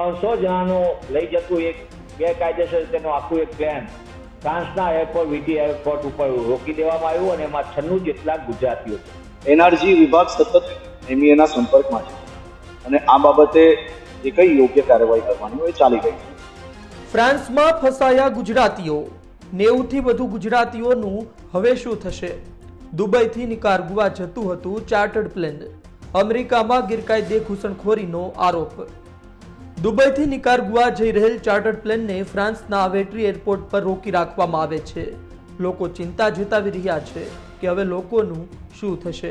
ત્રણસો જણાનો લઈ જતું એક ગેરકાયદેસર તેનું આખું એક પ્લાન ફ્રાન્સના એરપોર્ટ વીટી એરપોર્ટ ઉપર રોકી દેવામાં આવ્યું અને એમાં છન્નું જેટલા ગુજરાતીઓ છે. એનઆરજી વિભાગ સતત એમઈએના સંપર્કમાં છે. અને આ બાબતે જે કઈ યોગ્ય કાર્યવાહી કરવાની હોય એ ચાલી રહી છે. ફ્રાન્સમાં ફસાયા ગુજરાતીઓ નેવુંથી વધુ ગુજરાતીઓનું હવે શું થશે? દુબઈથી નિકારગુઆ જતું હતું ચાર્ટર્ડ પ્લેન. અમેરિકામાં ગેરકાયદે ઘૂસણખોરીનો આરોપ. દુબઈથી નિકારગુઆ જઈ રહેલ ચાર્ટર્ડ પ્લેનને ફ્રાન્સના વેટ્રી એરપોર્ટ પર રોકી રાખવામાં આવે છે. લોકો ચિંતા જતાવી રહ્યા છે કે હવે લોકોનું શું થશે?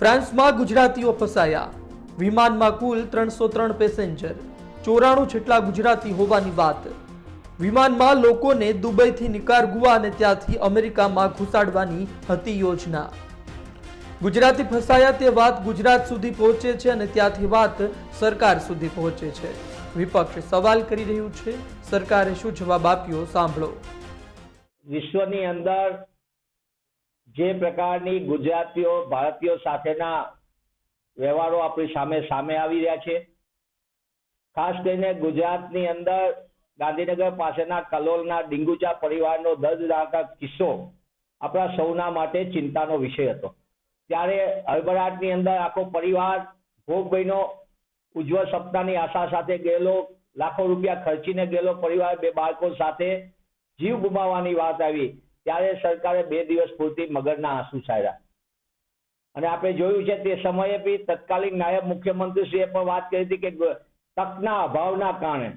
ફ્રાન્સમાં ગુજરાતીઓ ફસાયા. વિમાનમાં કુલ ત્રણસો ત્રણ પેસેન્જર, ચોરાણું જેટલા ગુજરાતી હોવાની વાત. વિમાનમાં લોકોને દુબઈથી નિકારગુઆ અને ત્યાંથી અમેરિકામાં ઘુસાડવાની હતી યોજના. ગુજરાતી ફસાયા તે વાત ગુજરાત સુધી પહોંચે છે અને ત્યાંથી વાત સરકાર સુધી પહોંચે છે. વિપક્ષ સવાલ કરી રહ્યું છે. સરકારે શું જવાબ આપ્યો સાંભળો. વિશ્વની અંદર જે પ્રકારની ગુજરાતીઓ, ભારતીયો સાથેના વ્યવહારો આપણી સામે સામે આવી રહ્યા છે. ખાસ કરીને ગુજરાતની અંદર ગાંધીનગર પાસેના કલોલના ડિંગુચા પરિવારનો દર્દદાયક કિસ્સો આપણા સૌના માટે ચિંતાનો વિષય હતો. ત્યારે હળબળાટની અંદર આખો પરિવાર, ભોગ બહેનો ઉજ્જવળ સપ્તાહની આશા સાથે ગયેલો, લાખો રૂપિયા ખર્ચીને ગયેલો પરિવાર, બે બાળકો સાથે જીવ ગુમાવવાની વાત આવી. ત્યારે સરકારે બે દિવસ પૂરતી મગરના આંસુ છાડ્યા અને આપણે જોયું છે તે સમયે બી તત્કાલીન નાયબ મુખ્યમંત્રીશ્રીએ પણ વાત કરી હતી કે તકના અભાવના કારણે.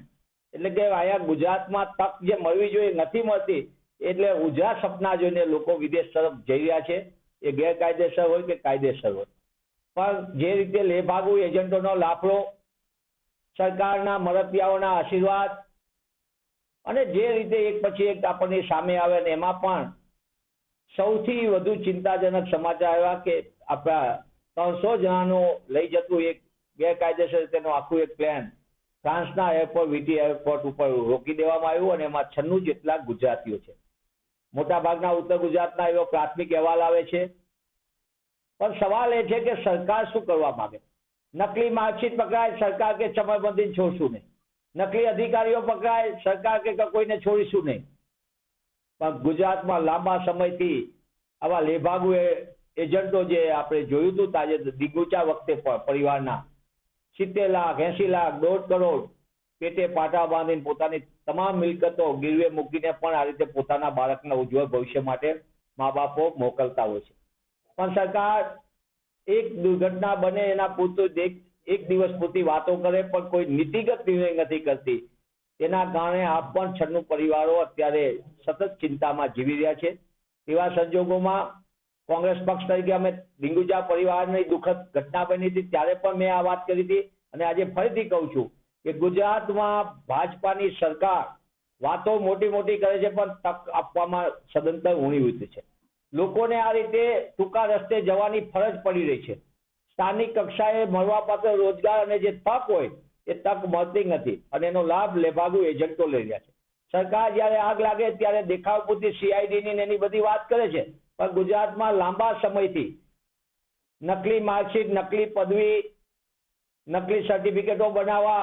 એટલે કે અહીંયા ગુજરાતમાં તક જે મળવી જોઈએ, નથી મળતી, એટલે ઉજા સપના જોઈને લોકો વિદેશ તરફ જઈ રહ્યા છે. એ ગેરકાયદેસર હોય કે કાયદેસર હોય. પણ જે રીતે લેભાગુ એજન્ટોનો લાફડો, સરકારના મરતિયાઓના આશીર્વાદ અને જે રીતે એક પછી એક આપણને સામે આવે ને એમાં પણ સૌથી વધુ ચિંતાજનક સમાચાર આવ્યા કે આપણા ત્રણસો જણાનું લઈ જતું એક ગેરકાયદેસર રીતેનું આખું એક પ્લાન ફ્રાન્સના એરપોર્ટ વીટી એરપોર્ટ ઉપર રોકી દેવામાં આવ્યું અને એમાં છન્નું જેટલા ગુજરાતીઓ છે. મોટાભાગના ઉત્તર ગુજરાતના એવો પ્રાથમિક અહેવાલ આવે છે. પણ સવાલ એ છે કે સરકાર શું કરવા માંગે? નકલી માર્કશીટ પકડાય સરકાર કે ચમરબંધી છોડશું નહીં? નકલી અધિકારીઓ પકડાય સરકાર કે કોઈને છોડીશું નહીં? પણ ગુજરાતમાં લાંબા સમયથી આવા લેભાગુ એજન્ટો જે આપણે જોયું હતું તાજે દિગુચા વખતે પરિવારના, સિત્તેર લાખ, એસી લાખ, દોઢ કરોડ પેટે પાટા બાંધીને પોતાની તમામ મિલકતો ગીરવે મૂકીને પણ આ રીતે પોતાના બાળકના ઉજ્જવળ ભવિષ્ય માટે મા બાપો મોકલતા હોય છે. પણ સરકાર એક દુર્ઘટના બને એના પૂરતું એક દિવસ પૂરતી વાતો કરે, પણ કોઈ નીતિગત નિર્ણય નથી કરતી. તેના કારણે આપ પણ છન્નું પરિવારો અત્યારે સતત ચિંતામાં જીવી રહ્યા છે. એવા સંજોગોમાં કોંગ્રેસ પક્ષ તરીકે અમે ડિંગુજા પરિવારની દુઃખદ ઘટના બની હતી, ત્યારે પણ મેં આ વાત કરી હતી અને આજે ફરીથી કહું છું કે ગુજરાતમાં ભાજપાની સરકાર વાતો મોટી મોટી કરે છે, પણ તક આપવામાં સદંતર ઊણી ઉતરી છે. લોકોને આ રીતે ટૂંકા રસ્તે જવાની ફરજ પડી રહી છે. સ્થાનિક કક્ષાએ મળવાપાત્ર રોજગાર અને જે તક હોય, એ તક મળતી નથી અને એનો લાભ લેભાગુ એજન્ટો લઈ રહ્યા છે. સરકાર જ્યારે આગ લાગે ત્યારે દેખાવ પૂરતી સીઆઈડીની એની બધી વાત કરે છે, પણ ગુજરાતમાં લાંબા સમયથી નકલી માર્કશીટ, નકલી પદવી, નકલી સર્ટિફિકેટો બનાવવા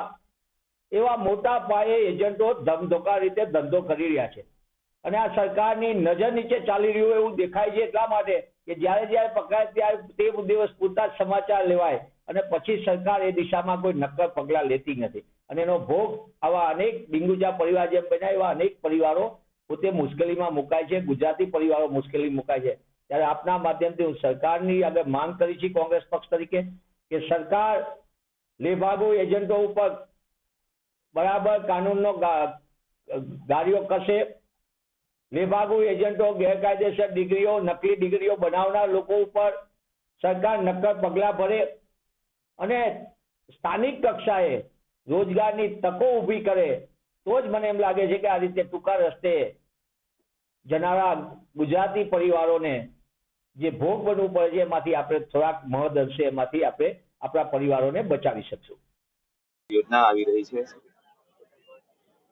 એવા મોટા પાયે એજન્ટો ધમધોકા રીતે ધંધો કરી રહ્યા છે. અને આ સરકારની નજર નીચે ચાલી રહ્યું એવું દેખાય છે એટલા માટે કે જ્યારે જ્યારે પકડાય ત્યારે તે દિવસ પૂરતા સમાચાર લેવાય અને પછી સરકાર એ દિશામાં કોઈ નક્કર પગલાં લેતી નથી. અને એનો ભોગ આવા અનેક ડિંગુજા પરિવાર જેમ બન્યા એવા અનેક પરિવારો પોતે મુશ્કેલીમાં મુકાય છે, ગુજરાતી પરિવારો મુશ્કેલી મુકાય છે. ત્યારે આપના માધ્યમથી હું સરકારની આગળ માંગ કરી છે કોંગ્રેસ પક્ષ તરીકે કે સરકાર, લેભાગુ એજન્ટો ઉપર બરાબર કાનૂનનો ગાડીઓ કશે? લેભાગુ એજન્ટો, ગેરકાયદેસર ડિગ્રીઓ, નકલી ડિગ્રીઓ બનાવનાર લોકો ઉપર સરકાર નક્કર પગલાં ભરે અને સ્થાનિક કક્ષાએ રોજગારની તકો ઊભી કરે, તો જ મને એમ લાગે છે કે આ રીતે ટૂંકા રસ્તે જનારા ગુજરાતી પરિવારોને જે ભોગ બનવું પડે છે, એમાંથી આપણે થોડાક મહદ અંશે એમાંથી આપણે આપણા પરિવારોને બચાવી શકશું. યોજના આવી રહી છે.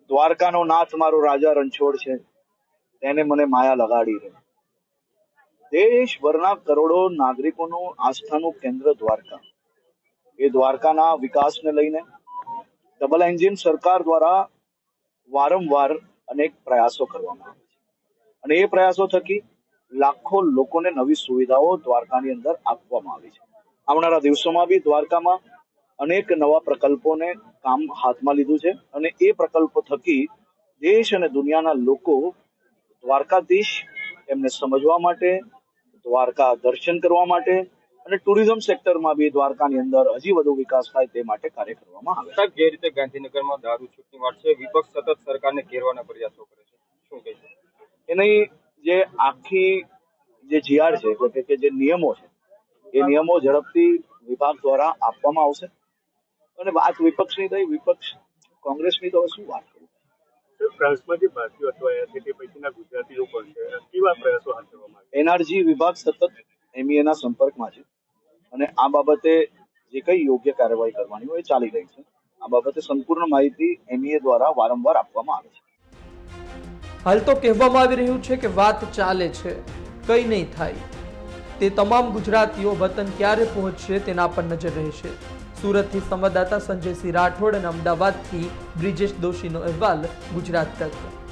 દ્વારકાનો નાથ મારો રાજા રણછોડ છે. તેને મને માયા લગાડી રહી. દેશભરના કરોડો નાગરિકોનું આસ્થાનું કેન્દ્ર દ્વારકા. એ દ્વારકાના વિકાસને લઈને ડબલ એન્જિન સરકાર દ્વારા વારંવાર અનેક પ્રયાસો કરવામાં આવે છે. અને એ પ્રયાસો થકી લાખો લોકોને નવી સુવિધાઓ દ્વારકાની અંદર આપવામાં આવી છે. આવનારા દિવસોમાં બી દ્વારકામાં અનેક નવા પ્રકલ્પોને કામ હાથમાં લીધું છે અને એ પ્રકલ્પો થકી દેશ અને દુનિયાના લોકો દ્વારકાધીશ એમને સમજવા માટે દ્વારકા દર્શન કરવા માટે અને ટુરિઝમ સેક્ટરમાં બી દ્વારકાની અંદર હજી વધુ વિકાસ થાય તે માટે કાર્ય કરવામાં આવે છે. સાહેબ જે રીતે ગાંધીનગરમાં દારૂ છૂટની વાત છે વિપક્ષ સતત સરકારને ઘેરવાના પ્રયાસો કરે છે. શું કહે છે? એની જે આખી જે જીઆર છે એટલે કે જે નિયમો છે એ નિયમો ઝડપથી વિભાગ દ્વારા આપવામાં આવશે. અને વાત વિપક્ષની થઈ વિપક્ષ કોંગ્રેસની તો શું વાત કરું? ફ્રાન્સમાં જે ભારતીયો અટવાયા છે તે પૈકીના ગુજરાતીઓ પણ છે. કેવા પ્રયાસો હાથ ધરવામાં આવ્યા? એનઆરજી વિભાગ સતત એમઈએના ના સંપર્કમાં છે અને આ બાબતે જે કઈ યોગ્ય કાર્યવાહી કરવાની હોય એ ચાલી રહી છે. આ બાબતે સંપૂર્ણ માહિતી એમઈએ દ્વારા વારંવાર આપવામાં આવે છે. હાલ તો કહેવામાં આવી રહ્યું છે કે વાત ચાલે છે. કંઈ નહીં થાય. તે તમામ ગુજરાતીઓ વતન ક્યારે પહોંચશે તેના પર નજર રહેશે. સુરતથી સંવાદદાતા સંજયસિંહ રાઠોડ અને અમદાવાદથી બ્રિજેશ દોશીનો અહેવાલ ગુજરાત તક.